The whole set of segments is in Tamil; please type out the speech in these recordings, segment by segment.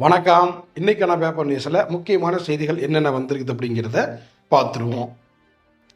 வணக்கம். இன்றைக்கான பேப்பர் நியூஸில் முக்கியமான செய்திகள் என்னென்ன வந்திருக்குது அப்படிங்கிறத பார்த்துருவோம்.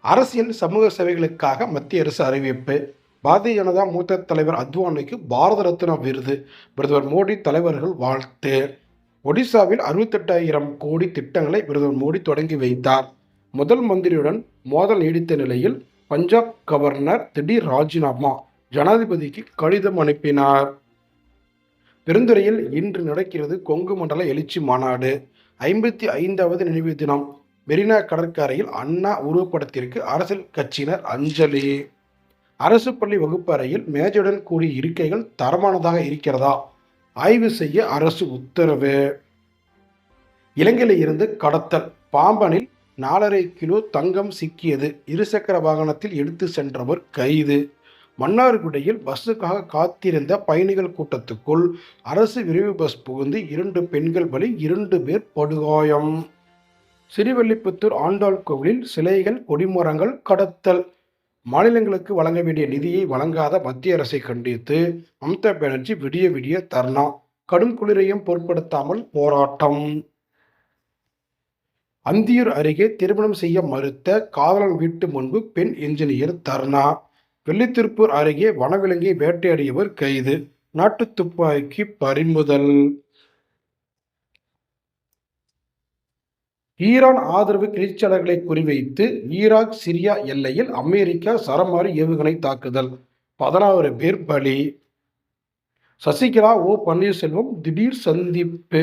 அரசியல் சமூக சேவைகளுக்காக மத்திய அரசு அறிவிப்பு. பாரதிய ஜனதா மூத்த தலைவர் அத்வானிக்கு பாரத ரத்னா விருது. பிரதமர் மோடி தலைவர்கள் வாழ்த்து. ஒடிசாவில் அறுபத்தெட்டாயிரம் கோடி திட்டங்களை பிரதமர் மோடி தொடங்கி வைத்தார். முதல் மந்திரியுடன் மோதல் நீடித்த நிலையில் பஞ்சாப் கவர்னர் திடீர் ராஜினாமா. ஜனாதிபதிக்கு கடிதம் அனுப்பினார். பெருந்துறையில் இன்று நடக்கிறது கொங்கு மண்டல எழுச்சி மாநாடு. ஐம்பத்தி ஐந்தாவது நினைவு தினம். மெரினா கடற்கரையில் அண்ணா உருவப்படத்திற்கு அரசியல் கட்சியினர் அஞ்சலி. அரசு பள்ளி வகுப்பறையில் மேஜையுடன் கூடிய இருக்கைகள் தரமானதாக இருக்கிறதா? ஆய்வு செய்ய அரசு உத்தரவு. இலங்கையில் இருந்து கடத்தல். பாம்பனில் நாலரை கிலோ தங்கம் சிக்கியது. இருசக்கர வாகனத்தில் எடுத்து சென்றவர் கைது. மன்னார்குடியில் பஸ்ஸுக்காக காத்திருந்த பயணிகள் கூட்டத்துக்குள் அரசு விரைவு பஸ் புகுந்து இரண்டு பெண்கள் பலி இரண்டு பேர் படுகாயம். சிறுவல்லிபுத்தூர் ஆண்டாள் கோவிலில் சிலைகள் கொடிமரங்கள் கடத்தல். மாநிலங்களுக்கு வழங்க வேண்டிய நிதியை வழங்காத மத்திய அரசை கண்டித்து மம்தா பானர்ஜி விடிய விடிய தர்ணா. கடும் குளிரையும் பொருட்படுத்தாமல் போராட்டம். அந்தியூர் அருகே திருமணம் செய்ய மறுத்த காதலன் வீட்டு முன்பு பெண் என்ஜினியர் தர்ணா. வெள்ளித்திருப்பூர் அருகே வனவிலங்கை வேட்டையாடியவர் கைது. நாட்டு துப்பாக்கி பறிமுதல். ஈரான் ஆதரவு கிளர்ச்சியாளர்களை குறிவைத்து ஈராக் சிரியா எல்லையில் அமெரிக்கா சரமாரி ஏவுகணை தாக்குதல். பதினாறு பேர் பலி. சசிகலா ஓ பன்னீர்செல்வம் திடீர் சந்திப்பு.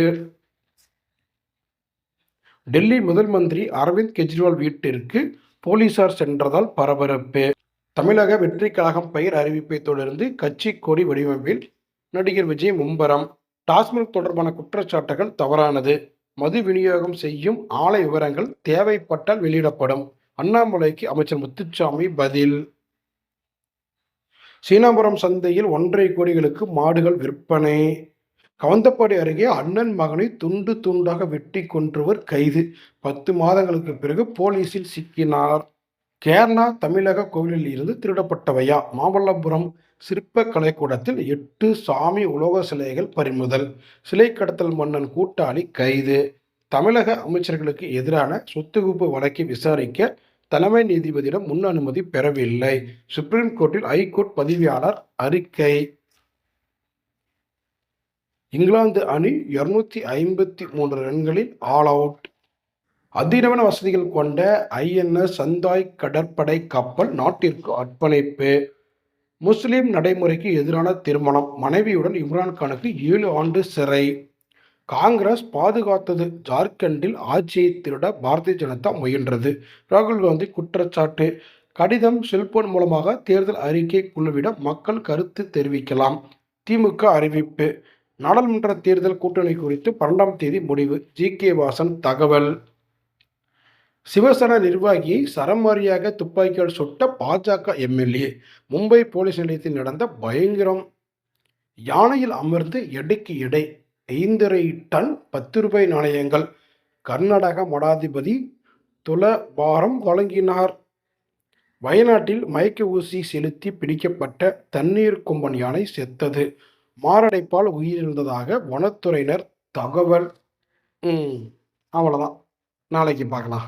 டெல்லி முதல் மந்திரி அரவிந்த் கெஜ்ரிவால் வீட்டிற்கு போலீசார் சென்றதால் பரபரப்பு. தமிழக வெற்றி கழகம் பெயர் அறிவிப்பை தொடர்ந்து கட்சி கொடி வடிவமைப்பில் நடிகர் விஜய் மும்பரம் டாஸ்மாக் தொடர்பான குற்றச்சாட்டுகள் தவறானது. மது விநியோகம் செய்யும் ஆலை விவரங்கள் தேவைப்பட்டால் வெளியிடப்படும். அண்ணாமலைக்கு அமைச்சர் முத்துச்சாமி பதில். சீனாபுரம் சந்தையில் ஒன்றரை கோடிகளுக்கு மாடுகள் விற்பனை. கவந்தப்பாடி அருகே அண்ணன் மகனை துண்டு துண்டாக வெட்டி கொன்றவர் கைது. பத்து மாதங்களுக்கு பிறகு போலீசில் சிக்கினார். கேரளா தமிழக கோவிலில் இருந்து திருடப்பட்டவையா? மாமல்லபுரம் சிற்ப கலைக்கூடத்தில் எட்டு சாமி உலோக சிலைகள் பறிமுதல் சிலை கடத்தல் மன்னன் கூட்டாளி கைது. தமிழக அமைச்சர்களுக்கு எதிரான சொத்து குவிப்பு வழக்கை விசாரிக்க தலைமை நீதிபதியிடம் முன் அனுமதி பெறவில்லை. சுப்ரீம் கோர்ட்டில் ஐகோர்ட் பதிவியாளர் அறிக்கை. இங்கிலாந்து அணி இருநூத்தி ஐம்பத்தி மூன்று ரன்களில் ஆல் அவுட். அதிநவீன வசதிகள் கொண்ட ஐஎன்எஸ் சந்தாய் கடற்படை கப்பல் நாட்டிற்கு அர்ப்பணிப்பு. முஸ்லிம் நடைமுறைக்கு எதிரான திருமணம். மனைவியுடன் இம்ரான்கானுக்கு ஏழு ஆண்டு சிறை. காங்கிரஸ் பாதுகாத்தது. ஜார்க்கண்டில் ஆட்சியை திருட பாரதிய ஜனதா முயன்றது. ராகுல் காந்தி குற்றச்சாட்டு. கடிதம் செல்போன் மூலமாக தேர்தல் அறிக்கை குழுவிடம் மக்கள் கருத்து தெரிவிக்கலாம். திமுக அறிவிப்பு. நாடாளுமன்ற தேர்தல் கூட்டணி குறித்து பன்னெண்டாம் தேதி முடிவு. ஜி கே வாசன் தகவல். சிவசேனா நிர்வாகியை சரமாரியாக துப்பாக்கியால் சுட்ட பாஜக எம்எல்ஏ. மும்பை போலீஸ் நிலையத்தில் நடந்த பயங்கரம் யானையில் அமர்ந்து எடைக்கு எடை. ஐந்தரை டன் பத்து ரூபாய் நாணயங்கள். கர்நாடக மடாதிபதி துலபாரம் வழங்கினார். வயநாட்டில் மயக்க ஊசி செலுத்தி பிடிக்கப்பட்ட தண்ணீர் கும்பன் யானை செத்தது. மாரடைப்பால் உயிரிழந்ததாக வனத்துறையினர் தகவல். அவ்வளோதான் நாளைக்கு பார்க்கலாம்.